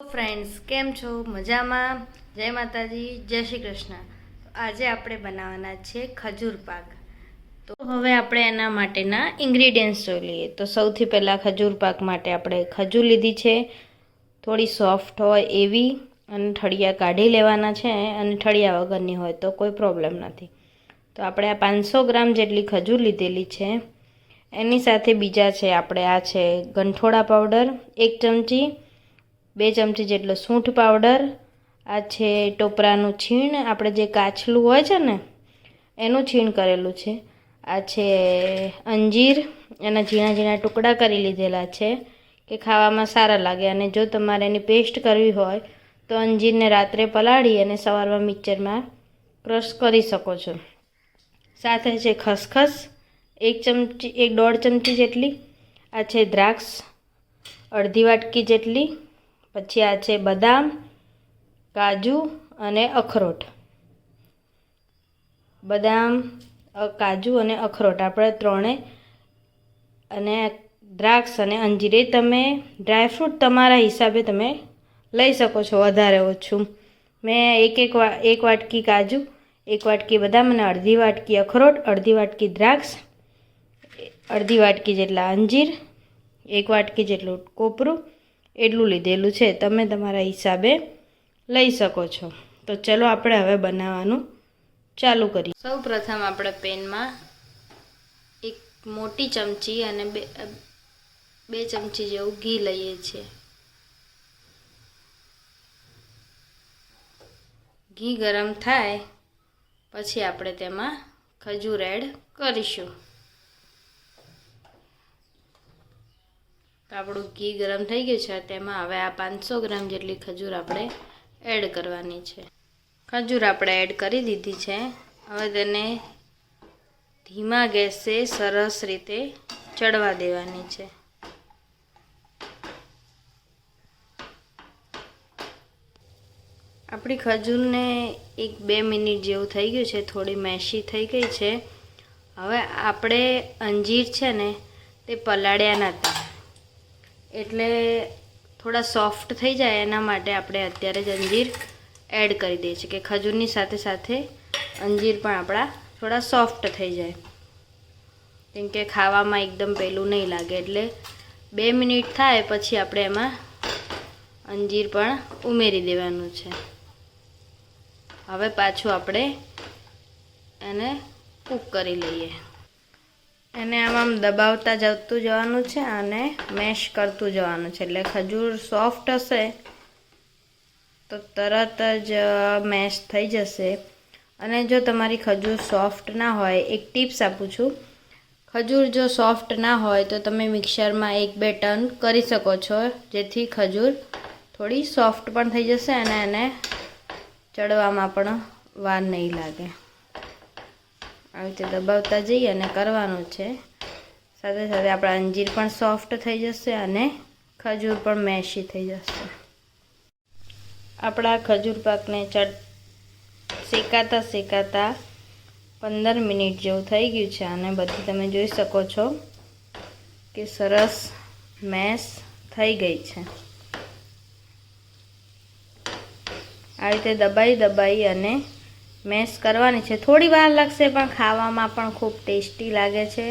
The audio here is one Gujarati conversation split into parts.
ફ્રેન્ડ્સ કેમ છો? મજામાં? જય માતાજી, જય શ્રી કૃષ્ણ. આજે આપણે બનાવવાના છે ખજૂર પાક. તો હવે આપણે એના માટેના ઇન્ગ્રીડિયન્ટ્સ જોઈ લઈએ. તો સૌથી પહેલાં ખજૂર પાક માટે આપણે ખજૂર લીધી છે. થોડી સોફ્ટ હોય એવી અને ઠળિયા કાઢી લેવાના છે અને ઠળિયા વગરની હોય તો કોઈ પ્રોબ્લેમ નથી. તો આપણે આ પાંચસો ગ્રામ જેટલી ખજૂર લીધેલી છે. એની સાથે બીજા છે, આપણે આ છે ગંઠોડા પાવડર એક ચમચી બે ચમચી જેટલો સૂંઠ પાવડર, આ છે ટોપરાનું છીણ, આપણે જે કાચલું હોય છે ને, એનું છીણ કરેલું છે. આ છે અંજીર, એના ઝીણા ઝીણા ટુકડા કરી લીધેલા છે કે ખાવામાં સારા લાગે. અને જો તમારે એની પેસ્ટ કરવી હોય, તો અંજીરને રાત્રે પલાળી અને સવારમાં મિક્સરમાં ક્રશ કરી શકો છો. સાથે છે ખસખસ, એક ચમચી, એક દોઢ ચમચી જેટલી. આ છે દ્રાક્ષ, અડધી વાટકી જેટલી. પછી આ છે બદામ, કાજુ અને અખરોટ. બદામ કાજુ અને અખરોટ આપણે ત્રણે અને દ્રાક્ષ અને અંજીર તમે ડ્રાયફ્રૂટ તમારા હિસાબે તમે લઈ શકો છો વધારે ઓછું. મેં એક એક એક વાટકી કાજુ, એક વાટકી બદામ અને અડધી વાટકી અખરોટ, અડધી વાટકી દ્રાક્ષ, અડધી વાટકી જેટલા અંજીર, એક વાટકી જેટલું કોપરું એટલું લીધેલું છે. તમે તમારા હિસાબે લઈ શકો છો. તો ચલો આપણે હવે બનાવવાનું ચાલુ કરીએ. સૌ પ્રથમ આપણે પેનમાં એક મોટી ચમચી અને બે બે ચમચી જેવું ઘી લઈએ છીએ. ઘી ગરમ થાય પછી આપણે તેમાં ખજૂર એડ કરીશું. તો આપણું ઘી ગરમ થઈ ગયું છે, તેમાં હવે આ પાંચસો ગ્રામ જેટલી ખજૂર આપણે એડ કરવાની છે. ખજૂર આપણે એડ કરી દીધી છે. હવે તેને ધીમા ગેસે સરસ રીતે ચડવા દેવાની છે. આપણી ખજૂરને એક બે મિનિટ જેવું થઈ ગયું છે, થોડી મેશી થઈ ગઈ છે. હવે આપણે અંજીર છે ને, તે પલાળ્યા નહોતા એટલે થોડા સોફ્ટ થઈ જાય એના માટે આપણે અત્યારે જ અંજીર એડ કરી દઈએ છીએ કે ખજૂરની સાથે સાથે અંજીર પણ આપણા થોડા સોફ્ટ થઈ જાય. કેમ કે ખાવામાં એકદમ પેલું નહીં લાગે એટલે બે મિનિટ થાય પછી આપણે એમાં અંજીર પણ ઉમેરી દેવાનું છે. હવે પાછું આપણે એને કૂક કરી લઈએ. એને આમ આમ દબાવતા જતું જવાનું છે અને મેશ કરતું જવાનું છે. એટલે ખજૂર સોફ્ટ હશે તો તરત જ મેશ થઈ જશે. અને જો તમારી ખજૂર સોફ્ટ ના હોય, એક ટિપ્સ આપું છું. ખજૂર જો સોફ્ટ ના હોય તો તમે મિક્સરમાં એક બે ટર્ન કરી શકો છો, જેથી ખજૂર થોડી સોફ્ટ પણ થઈ જશે અને એને ચડવામાં પણ વાર નહીં લાગે. આવી રીતે દબાવતા જઈએ અને કરવાનું છે. સાથે સાથે આપણા અંજીર પણ સોફ્ટ થઈ જશે અને ખજૂર પણ મેશી થઈ જશે. આપણા ખજૂર પાકને ચટ શેકાતા શેકાતા પંદર મિનિટ જેવું થઈ ગયું છે અને બધી તમે જોઈ શકો છો કે સરસ મેશ થઈ ગઈ છે. આ રીતે દબાઈ દબાઈ અને મેશ કરવાની છે. થોડી વાર લાગશે પણ ખાવામાં પણ ખૂબ ટેસ્ટી લાગે છે.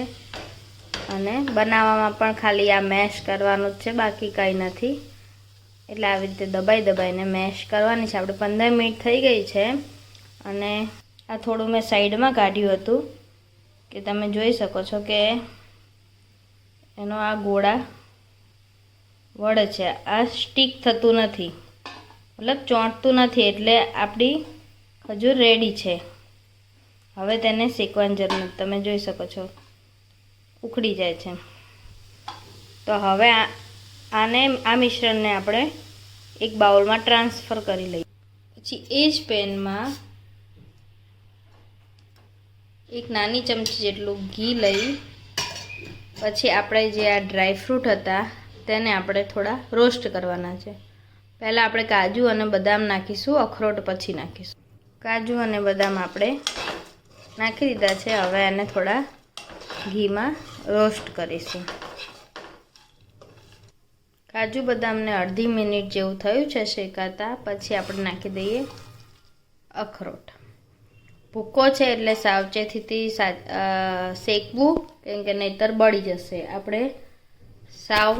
અને બનાવવામાં પણ ખાલી આ મેશ કરવાનું જ છે, બાકી કંઈ નથી. એટલે આવી રીતે દબાઈ દબાઈને મેશ કરવાની છે. આપણે પંદર મિનિટ થઈ ગઈ છે અને આ થોડું મેં સાઈડમાં કાઢ્યું હતું કે તમે જોઈ શકો છો કે એનો આ ગોળા વળે છે. આ સ્ટીક થતું નથી. મતલબ ચોંટતું નથી. એટલે આપણી ખજૂર રેડી છે. હવે તેને શેકવાની જરૂર નથી. તમે જોઈ શકો છો. ઉખડી જાય છે. તો હવે આને, આ મિશ્રણને આપણે એક બાઉલમાં ટ્રાન્સફર કરી લઈએ. પછી એ જ પેનમાં એક નાની ચમચી જેટલું ઘી લઈ, પછી આપણે જે આ ડ્રાયફ્રૂટ હતા, તેને આપણે થોડા રોસ્ટ કરવાના છે. પહેલાં આપણે કાજુ અને બદામ નાખીશું, અખરોટ પછી નાખીશું. કાજુ અને બદામ આપણે નાખી દીધા છે. હવે એને થોડા ઘીમાં રોસ્ટ કરીશું. કાજુ બદામને અડધી મિનિટ જેવું થયું છે શેકાતા. પછી આપણે નાખી દઈએ અખરોટ. ભૂકો છે એટલે સાવચેતીથી શેકવું કેમ કે નહીતર બળી જશે. આપણે સાવ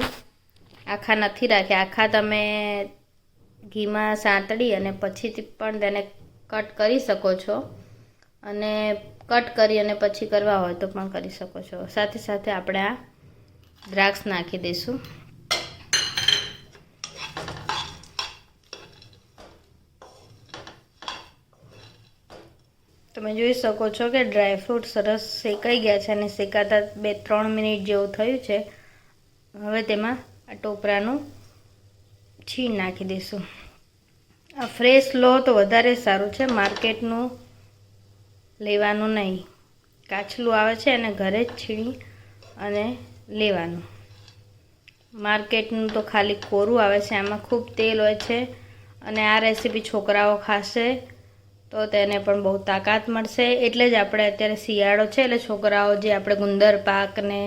આખા નથી રાખ્યા. આખા તમે ઘીમાં સાંતળી અને પછીથી પણ તેને કટ કરી શકો છો. અને કટ કરી અને પછી કરવા હોય તો પણ કરી શકો છો. સાથે સાથે આપણે આ દ્રાક્ષ નાખી દઈશું. તમે જોઈ શકો છો કે ડ્રાયફ્રૂટ સરસ શેકાઈ ગયા છે અને શેકાતા બે ત્રણ મિનિટ જેવું થયું છે. હવે તેમાં આ ટોપરાનું છીણ નાખી દઈશું. આ ફ્રેશ લો તો વધારે સારું છે. માર્કેટનું લેવાનું નહીં. કાચલું આવે છે અને ઘરે જ છીણી અને લેવાનું. માર્કેટનું તો ખાલી કોરું આવે છે. આમાં ખૂબ તેલ હોય છે અને આ રેસીપી છોકરાઓ ખાશે તો તેને પણ બહુ તાકાત મળશે. એટલે જ આપણે અત્યારે શિયાળો છે એટલે છોકરાઓ જે આપણે ગુંદર પાકને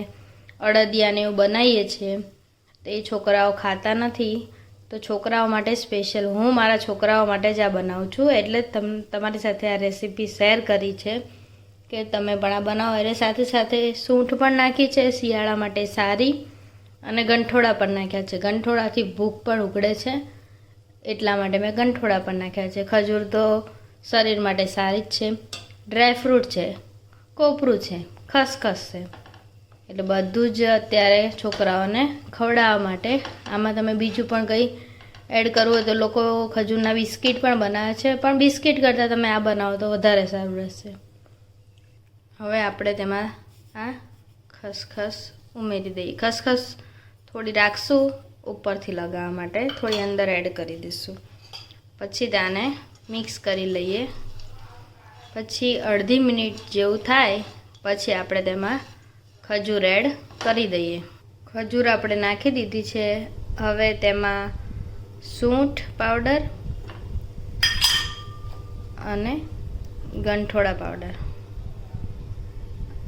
અડદિયાને એવું બનાવીએ છીએ, તો છોકરાઓ ખાતા નથી. તો છોકરાઓ માટે સ્પેશિયલ હું મારા છોકરાઓ માટે જ આ બનાવું છું. એટલે તમ, તમારી સાથે આ રેસીપી શેર કરી છે કે તમે પણ આ બનાવો. એટલે સાથે સાથે સૂંઠ પણ નાખી છે, શિયાળા માટે સારી અને ગંઠોડા પણ નાખ્યા છે. ગંઠોડાથી ભૂખ પણ ઉગડે છે. એટલા માટે મેં ગંઠોડા પણ નાખ્યા છે. ખજૂર તો શરીર માટે સારી જ છે. ડ્રાયફ્રૂટ છે. કોપરું છે. ખસખસ છે. એટલે બધું જ અત્યારે છોકરાઓને ખવડાવવા માટે. આમાં તમે બીજું પણ કંઈ એડ કરવું હોય તો લોકો ખજૂરના બિસ્કિટ પણ બનાવે છે. પણ બિસ્કિટ કરતાં તમે આ બનાવો તો વધારે સારું રહેશે. હવે આપણે તેમાં આ ખસખસ ઉમેરી દઈએ. ખસખસ થોડી રાખશું ઉપરથી લગાવવા માટે. થોડી અંદર એડ કરી દઈશું. પછી તેને મિક્સ કરી લઈએ. પછી અડધી મિનિટ જેવું થાય. પછી આપણે તેમાં ખજૂર એડ કરી દઈએ. ખજૂર આપણે નાખી દીધી છે. હવે તેમાં સૂંઠ પાવડર અને ગંઠોડા પાવડર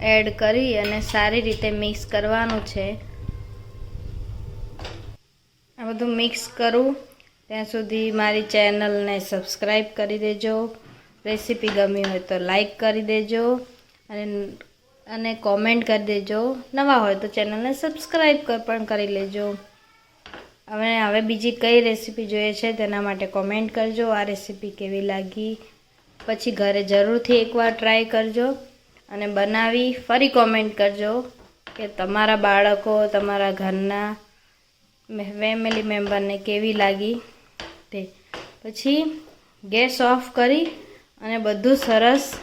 એડ કરી અને સારી રીતે મિક્સ કરવાનું છે. આ બધું મિક્સ કરું. ત્યાં સુધી મારી ચેનલને સબસ્ક્રાઈબ કરી દેજો. રેસીપી ગમી હોય તો લાઈક કરી દેજો. અને અને કોમેન્ટ કરી દેજો. નવા હોય તો ચેનલને સબસ્ક્રાઈબ પણ કરી લેજો. હવે હવે બીજી કઈ રેસીપી જોઈએ છે તેના માટે કોમેન્ટ કરજો. આ રેસીપી કેવી લાગી? પછી ઘરે જરૂરથી એકવાર ટ્રાય કરજો. અને બનાવી ફરી કોમેન્ટ કરજો કે તમારા બાળકો, તમારા ઘરના ફેમિલી મેમ્બરને કેવી લાગી તે. પછી ગેસ ઓફ કરી અને બધું સરસ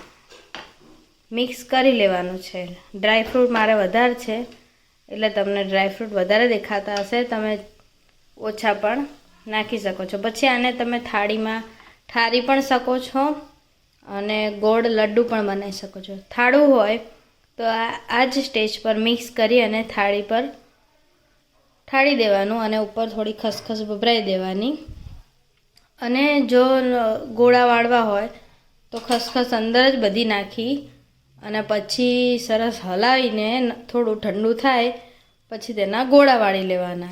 મિક્સ કરી લેવાનું છે. ડ્રાયફ્રૂટ મારે વધારે છે, એટલે તમને ડ્રાયફ્રૂટ વધારે દેખાતા હશે. તમે ઓછા પણ નાખી શકો છો. પછી આને તમે થાળીમાં ઠારી પણ શકો છો અને ગોળ લડ્ડુ પણ બનાવી શકો છો. થાળું હોય તો આ આ જ સ્ટેજ પર મિક્સ કરી અને થાળી પર ઠાળી દેવાનું અને ઉપર થોડી ખસખસ ભભરાઈ દેવાની. અને જો ગોળા વાળવા હોય તો ખસખસ અંદર જ બધી નાખી અને પછી સરસ હલાવીને થોડું ઠંડુ થાય, પછી તેના ગોળા વાળી લેવાના.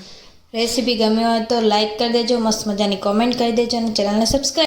રેસીપી ગમી હોય તો લાઈક કરી દેજો, મસ્ત મજાની કોમેન્ટ કરી દેજો અને ચેનલને સબસ્ક્રાઈબ